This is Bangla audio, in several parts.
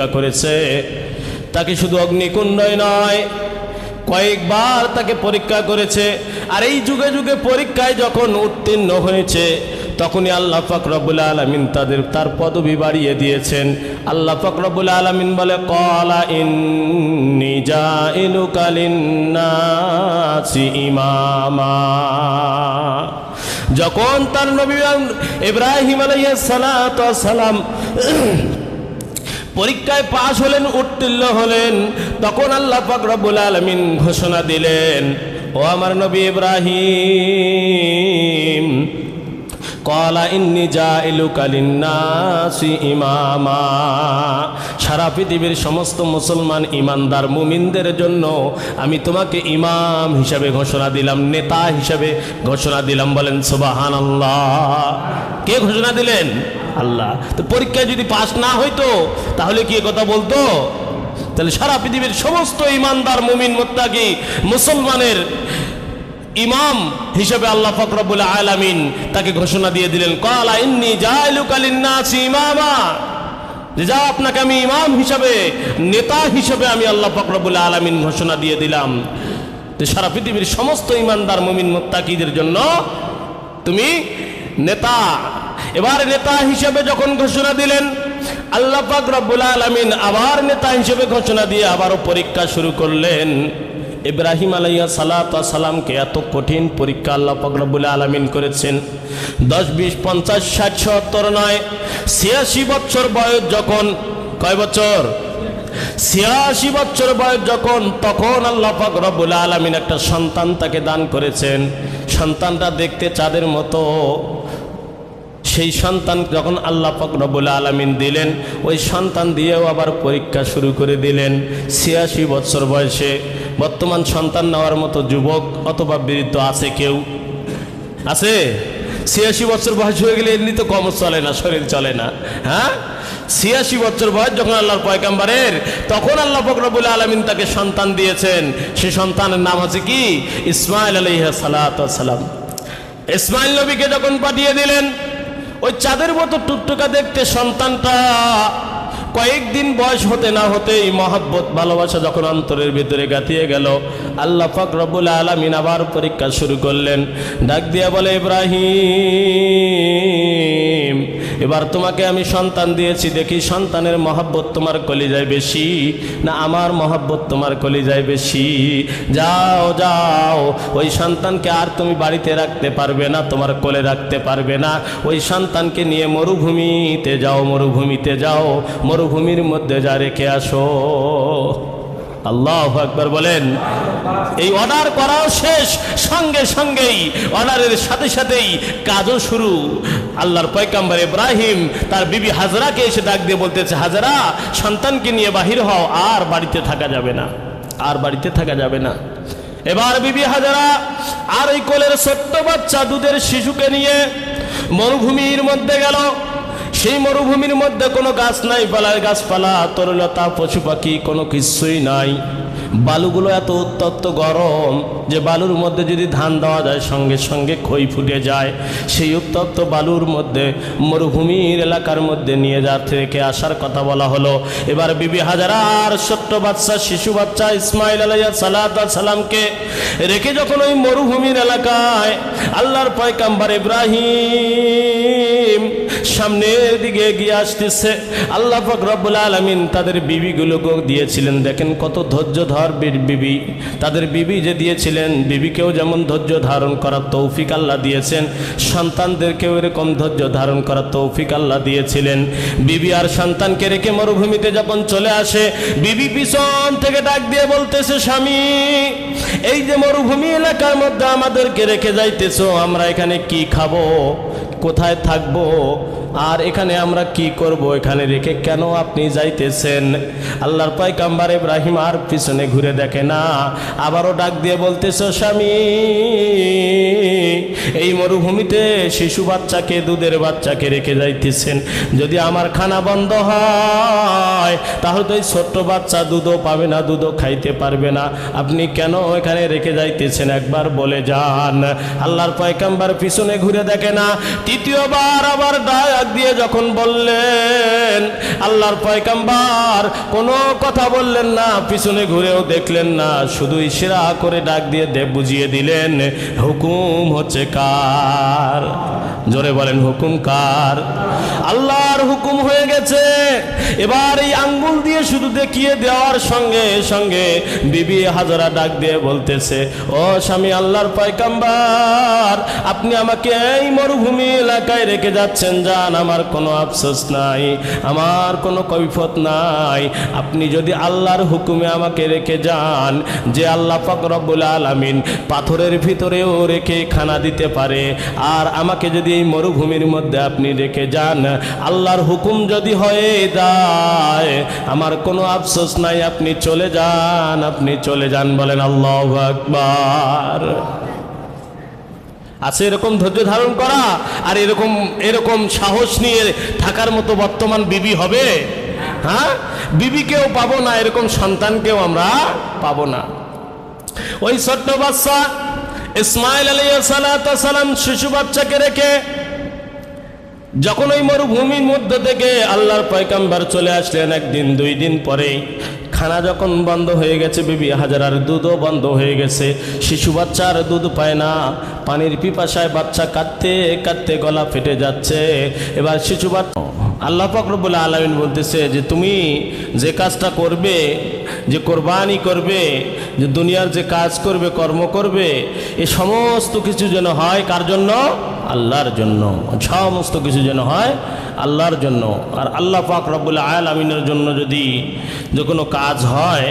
পরীক্ষা করেছে। তাকে শুধু অগ্নিকুণ্ডই নয়, কয়েকবার তাকে পরীক্ষা করেছে। আর এই যুগে যুগে পরীক্ষায় যখন উত্তীর্ণ হয়েছে, তখনই আল্লাহ ফকরবুল আলমিন তাদের, তার পদবি বাড়িয়ে দিয়েছেন। আল্লাহ ফকরবুল আলমিন বলে, কলা ইমামা। যখন তার নবী ইব্রাহিম আলাইহিস সালাম পরীক্ষায় পাশ হলেন, উত্তীর্ণ হলেন। তখন আল্লাহ ফকরবুল আলামিন ঘোষণা দিলেন, ও আমার নবী ইব্রাহিম কলা ইন্নি জাইলু কালিন্নাসি ইমামা। সারা পৃথিবীর সমস্ত মুসলমান ইমানদার মুমিনদের জন্য আমি তোমাকে ইমাম হিসাবে ঘোষণা দিলাম, নেতা হিসাবে ঘোষণা দিলাম, বলেন সুবাহান আল্লাহ কে ঘোষণা দিলেন? আল্লাহ। তো পরীক্ষায় যদি পাশ না হইতো, তাহলে কি কথা বলতো? তাহলে সারা পৃথিবীর সমস্ত ইমানদার মুমিন মোত্তাকি মুসলমানের ইমাম হিসেবে আল্লাহ ফকরবুল আলামিন তাকে ঘোষণা দিয়ে দিলেন, কলা ইন্নি জাইলু কালিন্নাসি ইমামা। যে আপনাকে আমি ইমাম হিসাবে, নেতা হিসাবে আমি আল্লাহ ফকরবুল আলামিন ঘোষণা দিয়ে দিলাম। সারা পৃথিবীর সমস্ত ইমানদার মুমিন মোত্তাকিদের জন্য তুমি নেতা। এবার নেতা হিসেবে যখন ঘোষণা দিলেন, আল্লাহ পাক রব্বুল আলামিন আবার নেতা হিসেবে ঘোষণা দিয়ে আবারও পরীক্ষা শুরু করলেন। ইব্রাহিম আলাইয়া সালাত সালামকে এত কঠিন পরীক্ষা আল্লাহ পাক রব্বুল আলামিন করেছেন। দশ, বিশ, পঞ্চাশ, ষাট, সত্তর নয়, ছিয়াশি বছর বয়স যখন, কয় বছর? ছিয়াশি বছর বয়স যখন, তখন আল্লাহ রব্বুল আলামিন একটা সন্তান তাকে দান করেছেন। সন্তানটা দেখতে চাঁদের মতো। সেই সন্তান যখন আল্লাহ রব্বুল আলামিন দিলেন, ওই সন্তান দিয়েও আবার পরীক্ষা শুরু করে দিলেন। ছিয়াশি বছর বয়সে বর্তমান সন্তান নেওয়ার মতো যুবক অথবা বৃদ্ধ আছে কেউ? আছে? ছিয়াশি বছর বয়স হয়ে গেলে এমনি তো কম চলে না, শরীর চলে না। হ্যাঁ? ছিয়াশি বছর বয়স যখন আল্লাহর পয়কাম্বারের তখন আল্লাহ ফকরবুল আলমিন তাকে সন্তান দিয়েছেন। সে সন্তানের নাম আছে কি? ইসমাইল আলহ সালাম। ইসমাইল নবীকে যখন পাঠিয়ে দিলেন ওই চাঁদের মতো টুকটুকা দেখতে সন্তানটা কয়েকদিন বয়স হতে না হতেই মহাব্বত, ভালোবাসা যখন অন্তরের ভিতরে গাঁথিয়ে গেল, আল্লাহ পাক রব্বুল আলমিন আবার পরীক্ষা শুরু করলেন। ডাক দিয়া বলে, ইব্রাহিম, এবার তোমাকে আমি সন্তান দিয়েছি, দেখি সন্তানের মহাব্বত তোমার কলিজায় বেশি না আমার মহাব্বত তোমার কলিজায় বেশি? যাও যাও, ওই সন্তানকে আর তুমি বাড়িতে রাখতে পারবে না, তোমার কোলে রাখতে পারবে না। ওই সন্তানকে নিয়ে মরুভূমিতে যাও মরুভূমিতে যাও মরুভূমির মধ্যে যা রেখে আসো। আল্লাহ আকবর বলেন, এই অর্ডার করাও শেষ, সঙ্গে সঙ্গেই অর্ডারের সাথে সাথেই কাজও শুরু। আল্লাহর পয়কাম্বর ইব্রাহিম তার বিবি হাজরাকে এসে ডাক দিয়ে বলতেছে, হাজরা, সন্তানকে নিয়ে বাহির হও, আর বাড়িতে থাকা যাবে না, আর বাড়িতে থাকা যাবে না। এবার বিবি হাজারা আর ওই কোলের ছোট্ট বাচ্চা দুধের শিশুকে নিয়ে মরুভূমির মধ্যে গেল। সেই মরুভূমির মধ্যে কোনো গাছ নাই পালার গাছপালা, তরুলতা পশু পাখি কোনো কিছুই নাই। বালুগুলো এত উত্তপ্ত গরম যে বালুর মধ্যে যদি ধান দেওয়া যায়, সঙ্গে সঙ্গে খই ফুটে যায়। সেই উত্তপ্ত বালুর মধ্যে, মরুভূমির এলাকার মধ্যে নিয়ে যাতে রেখে আসার কথা বলা হলো। এবার বিবি হাজারার ছোট্ট বাচ্চা, শিশু বাচ্চা, ইসমাইল আলাইয়া সালাত সালামকে রেখে যখন ওই মরুভূমির এলাকায় আল্লাহর পয়কাম্বার ইব্রাহিম সামনের দিকে এগিয়ে আসতেছে। আল্লাহ পাক রব্বুল আলমিন তাদের বিবিগুলোকে দিয়েছিলেন। দেখেন কত ধৈর্য ধর বিবি। তাদের বিবি যে দিয়েছিলেন, বিবিকেও যেমন ধৈর্য ধারণ করার তৌফিক আল্লাহ দিয়েছেন, সন্তানদেরকেও এরকম ধৈর্য ধারণ করার তৌফিক আল্লাহ দিয়েছিলেন। বিবি আর সন্তানকে রেখে মরুভূমিতে যখন চলে আসে, বিবি পিছন থেকে ডাক দিয়ে বলতেছে, স্বামী, এই যে মরুভূমি এলাকার মধ্যে আমাদেরকে রেখে যাইতেছো, আমরা এখানে কি খাব? কোথায় থাকব? আর এখানে আমরা কি করব? এখানে রেখে কেন আপনি যাইতেছেন? আল্লাহর পাইকাম্বার ইব্রাহিম আর পিছনে ঘুরে দেখে না। আবারও ডাক দিয়ে বলতেছ, স্বামী, এই মরুভূমিতে শিশু বাচ্চাকে, দুধের বাচ্চাকে রেখে যাইতেছেন। যদি আমার খানা বন্ধ হয়, তাহলে তো এই ছোট্ট বাচ্চা দুধও পাবে না, দুধও খাইতে পারবে না। আপনি কেন এখানে রেখে যাইতেছেন? একবার বলে যান। আল্লাহর পয়কাম্বার পিছনে ঘুরে দেখে না তৃতীয়বার আবার ডাক দিয়ে যখন বললেন, আল্লাহর পয়কাম্বার কোনো কথা বললেন না, পিছনে ঘুরেও দেখলেন না শুধু ইশরা করে ডাক দিয়ে দেব বুঝিয়ে দিলেন, হুকুম হচ্ছে কার? জোরে বলেন, হুকুম কার? আল্লাহর হুকুম হয়ে গেছে। এবার এই আঙ্গুল দিয়ে শুধু দেখিয়ে দেওয়ার সঙ্গে সঙ্গে বিবি হাজারা ডাক দিয়ে বলতেছে, ও স্বামী আল্লাহর পয়কাম্বার আপনি আমাকে এই মরুভূমি এলাকায় রেখে যাচ্ছেন। যান, আমার কোনো আফসোস নাই, আমার কোনো কৈফত নাই। আপনি যদি আল্লাহর হুকুমে আমাকে রেখে যান, যে আল্লাহ পাক রব্বুল আলামিন পাথরের ভিতরেও রেখে খানা দিতে পারে, আর আমাকে যদি এই মরুভূমির মধ্যে আপনি রেখে যান, আল্লাহর হুকুম যদি হয়ে যায়, আমার কোনো আফসোস নাই, আপনি চলে যান, আপনি চলে যান বলেন আল্লাহ আকবার। আছে এরকম ধৈর্য ধারণ করা, আর এরকম এরকম সাহস নিয়ে থাকার মতো বর্তমান বিবি হবে? হ্যাঁ? বিবিকেও পাবো না, এরকম সন্তানকেও আমরা পাবো না। ওই ছোট্ট বাচ্চা, ইসমাইল আলাইসালাম শিশু বাচ্চাকে রেখে যখন ওই মরুভূমির মধ্য থেকে আল্লাহর পয়কাম্বার চলে আসলেন একদিন, দুই দিন পরে, খানা যখন বন্ধ হয়ে গেছে, বিবি হাজারার দুধও বন্ধ হয়ে গেছে। শিশু বাচ্চার দুধ পায় না। পানির পিপাসায় বাচ্চা কাঁদতে কাঁদতে গলা ফেটে যাচ্ছে। এবার শিশু বাচ্চা আল্লাহ ফকরবুল আলমিন বলতেছে যে, তুমি যে কাজটা করবে, যে কোরবানি করবে, যে দুনিয়ার যে কাজ করবে, কর্ম করবে, এ সমস্ত কিছু যেন হয় কার জন্য? আল্লাহর জন্য। সমস্ত কিছু যেন হয় আল্লাহর জন্য। আর আল্লাহ পাক রব্বুল আমিনের জন্য যদি যে কোনো কাজ হয়,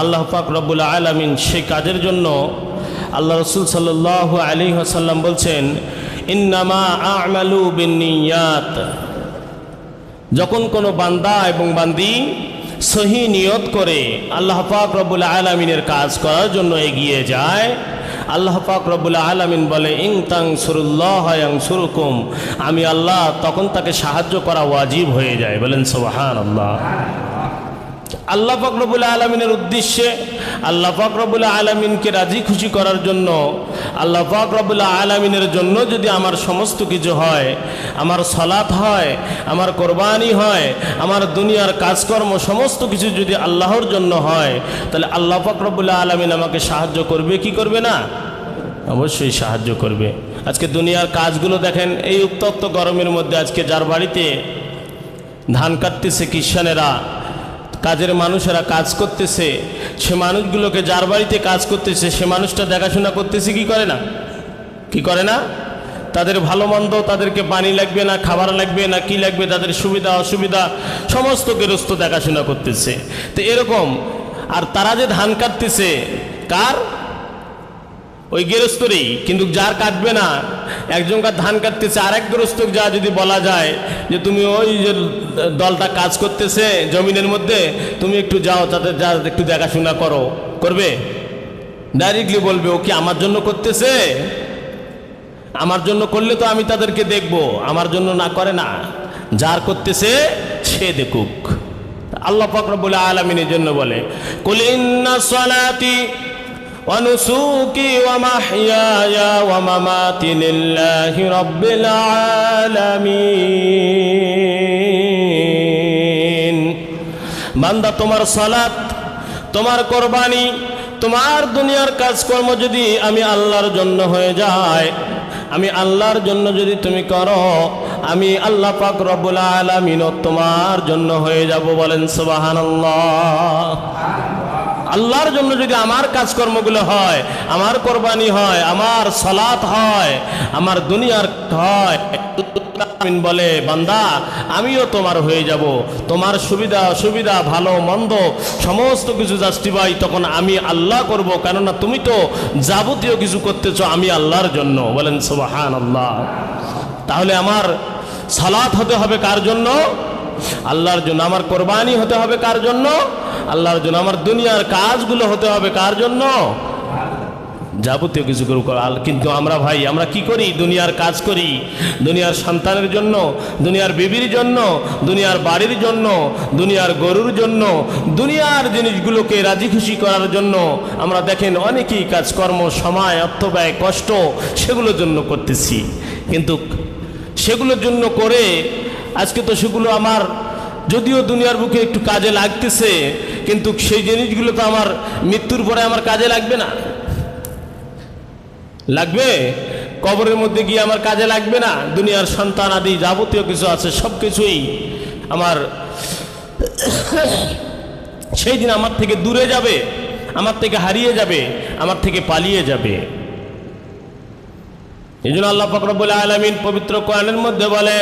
আল্লাহ পাক রব্বুল আমিন সেই কাজের জন্য আল্লাহ রসুল সাল্লাহ আলী আসাল্লাম বলছেন, ইন্নামা আমালু বিনিয়াত যখন কোনো বান্দা এবং বান্দি সহি নিয়ত করে আল্লাহ পাক রব্বুল আলমিনের কাজ করার জন্য এগিয়ে যায় আল্লাহ পাক রব্বুল আলমিন বলে, ইং তাং সুরুল্লাহ সুরুকুম আমি আল্লাহ তখন তাকে সাহায্য করা ওয়াজিব হয়ে যায়। বলেন সোহান আল্লাহ আল্লাহ রব্বুল আলমিনের উদ্দেশ্যে আল্লাহ ফকরবুল আলমিনকে রাজি খুশি করার জন্য, আল্লাহ ফকরবুল আলমিনের জন্য যদি আমার সমস্ত কিছু হয়, আমার সলাৎ হয়, আমার কোরবানি হয়, আমার দুনিয়ার কাজকর্ম সমস্ত কিছু যদি আল্লাহর জন্য হয়, তাহলে আল্লাহ ফকরবুল আলমিন আমাকে সাহায্য করবে, কি করবে না? অবশ্যই সাহায্য করবে। আজকে দুনিয়ার কাজগুলো দেখেন, এই উত্তপ্ত গরমের মধ্যে আজকে যার বাড়িতে ধান কাটতেছে কিষানেরা কাজের মানুষেরা কাজ করতেছে, সে মানুষগুলোকে যার বাড়িতে কাজ করতেছে, সে মানুষটা দেখাশোনা করতেছে কি করে না? কি করে না? তাদের ভালো মন্দ তাদেরকে পানি লাগবে না, খাবার লাগবে না, কি লাগবে, তাদের সুবিধা, অসুবিধা, সমস্ত গেরস্ত দেখাশোনা করতেছে। তো এরকম, আর তারা যে ধান কাটতেছে, কার? ওই গেরস্তরেই, কিন্তু যার কাটবে না, একজনকার ধান কাটতেছে, আরেক গেরস্ত যা যদি বলা যায় যে তুমি ওই যে দলটা কাজ করতেছে জমিনের মধ্যে, তুমি একটু যাও তাদের যা একটু দেখাশোনা করো। করবে? ডাইরেক্টলি বলবে, ও কি আমার জন্য করতেছে? আমার জন্য করলে তো আমি তাদেরকে দেখব, আমার জন্য না করে না। যার করতেছে, সে দেখুক। আল্লাহ ফকরবুল আলমিনের জন্য বলে কুলিন্না সলাতি ونسوكي ومحياي ومماتي لله رب العالمين বান্দা তোমার সালাত তোমার কোরবানি তোমার দুনিয়ার কাজকর্ম যদি আমি আল্লাহর জন্য হয়ে যায় আমি আল্লাহর জন্য যদি তুমি করো আমি আল্লাহ পাক রব্বুল আলামিনও তোমার জন্য হয়ে যাব বলেন সুবহানাল্লাহ আল্লাহর জন্য যদি আমার কাজকর্মগুলো হয়, আমার কোরবানি হয়, আমার সলাৎ হয়, আমার দুনিয়ার হয় বলে, বান্দা, আমিও তোমার হয়ে যাব। তোমার সুবিধা, অসুবিধা, ভালো, মন্দ, সমস্ত কিছু জাস্টিফাই তখন আমি আল্লাহ করব। কেননা তুমি তো যাবতীয় কিছু করতেছ আমি আল্লাহর জন্য। বলেন সুবাহান আল্লাহ তাহলে আমার সালাত হতে হবে কার জন্য? আল্লাহর জন্য আমার কোরবানি হতে হবে কার জন্য? আল্লাহর জন্য আমার দুনিয়ার কাজগুলো হতে হবে কার জন্য? যাবতীয় কিছু করুক কিন্তু আমরা ভাই, আমরা কি করি? দুনিয়ার কাজ করি। দুনিয়ার সন্তানের জন্য, দুনিয়ার বিবির জন্য, দুনিয়ার বাড়ির জন্য, দুনিয়ার গরুর জন্য, দুনিয়ার জিনিসগুলোকে রাজি খুশি করার জন্য আমরা দেখেন অনেকেই কাজকর্ম সময়, অর্থ ব্যয়, কষ্ট, সেগুলোর জন্য করতেছি। কিন্তু সেগুলোর জন্য করে আজকে তো সেগুলো আমার, যদিও দুনিয়ার বুকে একটু কাজে লাগতেছে, কিন্তু সেই জিনিসগুলো তো আমার মৃত্যুর পরে আমার কাজে লাগবে না। লাগবে? কবরের মধ্যে গিয়ে আমার কাজে লাগবে না? দুনিয়ার সন্তান আদি যাবতীয় কিছু আছে, সব কিছুই আমার সেই দিন আমার থেকে দূরে যাবে, আমার থেকে হারিয়ে যাবে, আমার থেকে পালিয়ে যাবে। এই জন্য আল্লাহ ফকরবুল আলমিন পবিত্র কোরআনের মধ্যে বলে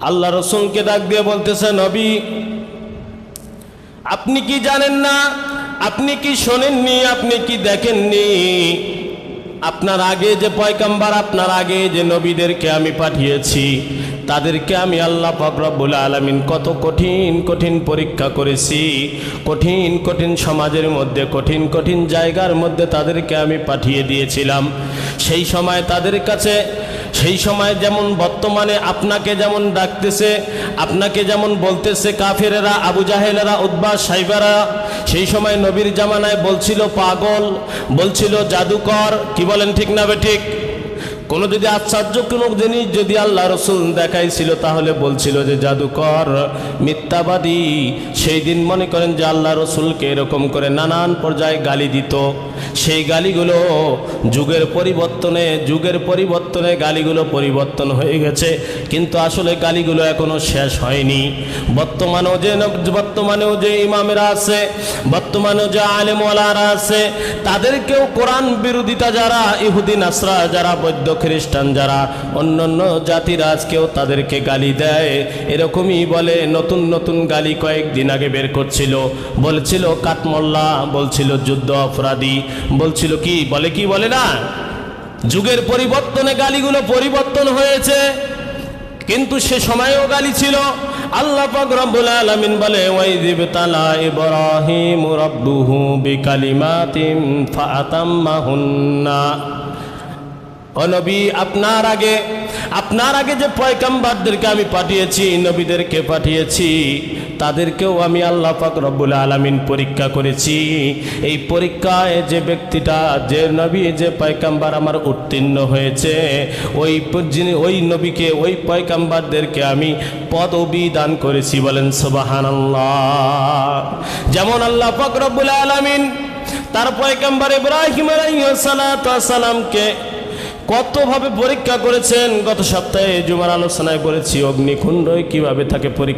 আল্লাহ রসুলকে ডাক দিয়ে বলতেছে, নবী, আপনি কি জানেন না? আপনি কি শোনেননি? আপনি কি দেখেননি? আপনার আগে যে পয়কাম্বার আপনার আগে যে নবীদেরকে আমি পাঠিয়েছি তাদেরকে আমি আল্লাহ ফকরবুল আলমিন কত কঠিন কঠিন পরীক্ষা করেছি। কঠিন কঠিন সমাজের মধ্যে, কঠিন কঠিন জায়গার মধ্যে তাদেরকে আমি পাঠিয়ে দিয়েছিলাম। সেই সময় তাদের কাছে, সেই সময় যেমন বর্তমানে আপনাকে যেমন ডাকতেছে, আপনাকে যেমন বলতেছে কাফেরেরা, আবু জাহেলেরা উদ্বাস সাইবারা, সেই সময় নবীর জামানায় বলছিল পাগল, বলছিল জাদুকর, কি বলেন ঠিক না বে ঠিক? কোনো যদি আশ্চর্য কোনো জিনিস যদি আল্লাহ রসুল দেখাইছিল, তাহলে বলছিল যে জাদুকর, মিথ্যাবাদী। সেই দিন মনে করেন যে আল্লাহ রসুলকে এরকম করে নানান পর্যায়ে গালি দিত। সেই গালিগুলো যুগের পরিবর্তনে যুগের পরিবর্তনে গালিগুলো পরিবর্তন হয়ে গেছে। কিন্তু আসলে গালিগুলো এখনও শেষ হয়নি। বর্তমানেও যে বর্তমানেও যে ইমামেরা আছে, বর্তমানেও যে আলেমওয়ালারা আছে, তাদেরকেও কোরআন বিরোধিতা যারা ইহুদিন নাসরা যারা বৈদ্য খ্রিস্টান যারা, অন্যান্য জাতিরা আজকেও তাদেরকে গালি দেয়। এরকমই বলে, নতুন নতুন গালি কয়েকদিন আগে বের করছিল। বলছিল কাঠমোল্লা বলছিল, যুদ্ধ অপরাধী। বলছিল কি, বলে কি, বলে না? যুগের পরিবর্তনে গালিগুলো পরিবর্তন হয়েছে। কিন্তু সে সময়েও গালি ছিল। আল্লাহ পাক রব্বুল আলামিন বলে তালা নবী, আপনার আগে আপনার আগে যে পয়কাম্বারদেরকে আমি পাঠিয়েছি, নবীদেরকে পাঠিয়েছি, তাদেরকেও আমি আল্লাহ পাক রব্বুল আলামিন পরীক্ষা করেছি। এই পরীক্ষায় যে ব্যক্তিটা, যে নবী, যে পয়কাম্বার আমার উত্তীর্ণ হয়েছে, ওই যিনি, ওই নবীকে, ওই পয়কাম্বারদেরকে আমি পদবি দান করেছি বলেন সুবহানাল্লাহ। যেমন আল্লাহ পাক রব্বুল আলামিন তার পয়কাম্বার ইব্রাহিম আলাইহিস সালাতু ওয়াস সালামকে কতভাবে পরীক্ষা করেছেন? গত সপ্তাহে জুমার আলোচনায় বলেছি অগ্নিকুণ্ড কীভাবে তাকে পরীক্ষা